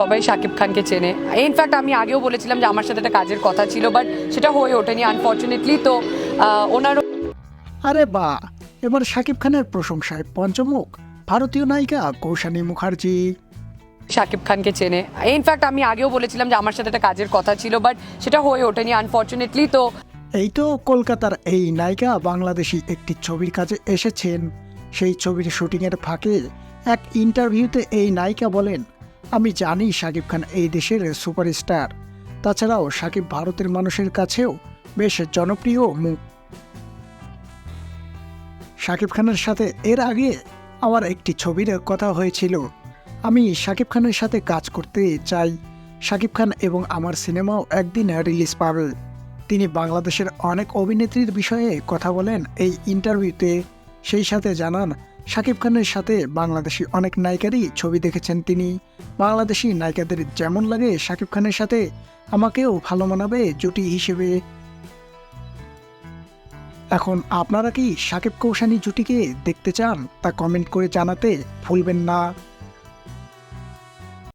সবাই শাকিব খানকে চেনে। ইনফ্যাক্ট আমি আগেও বলেছিলাম যে আমার সাথে একটা কাজের কথা ছিল বাট সেটা হয়ে ওঠেনি আনফর্চুনেটলি তো আহ, ওনারও আরে বা এবার শাকিব খানের প্রশংসায় পঞ্চমুখ ভারতীয় নায়িকা কৌশানী মুখার্জি। শাকিব খানকে চেনে। ইনফ্যাক্ট আমি আগেও বলেছিলাম যে আমার সাথে একটা কাজের কথা ছিল বাট সেটা হয়ে ওঠেনি আনফর্চুনেটলি তো। এই তো কলকাতার এই নায়িকা বাংলাদেশি একটি ছবির কাজে এসেছেন। সেই ছবির শুটিংয়ের ফাঁকে এক ইন্টারভিউতে এই নায়িকা বলেন আমি জানি শাকিব খান এই দেশের সুপারস্টার। তাছাড়াও শাকিব ভারতের মানুষের কাছেও বেশ জনপ্রিয় মুখ শাকিব খানের সাথে এর আগে আমার একটি ছবির কথা হয়েছিল। আমি শাকিব খানের সাথে কাজ করতে চাই। শাকিব খান এবং আমার সিনেমাও একদিন রিলিজ পাবে। তিনি বাংলাদেশের অনেক অভিনেত্রীর বিষয়ে কথা বলেন এই ইন্টারভিউতে। সেই সাথে জানান শাকিব খানের সাথে বাংলাদেশি অনেক নায়িকারই ছবি দেখেছেন তিনি। বাংলাদেশি নায়িকাদের যেমন লাগে, শাকিব খানের সাথে আমাকেও ভালো মানাবে জুটি হিসেবে। এখন আপনারা কি শাকিব কৌশানী জুটিকে দেখতে চান তা কমেন্ট করে জানাতে ভুলবেন না।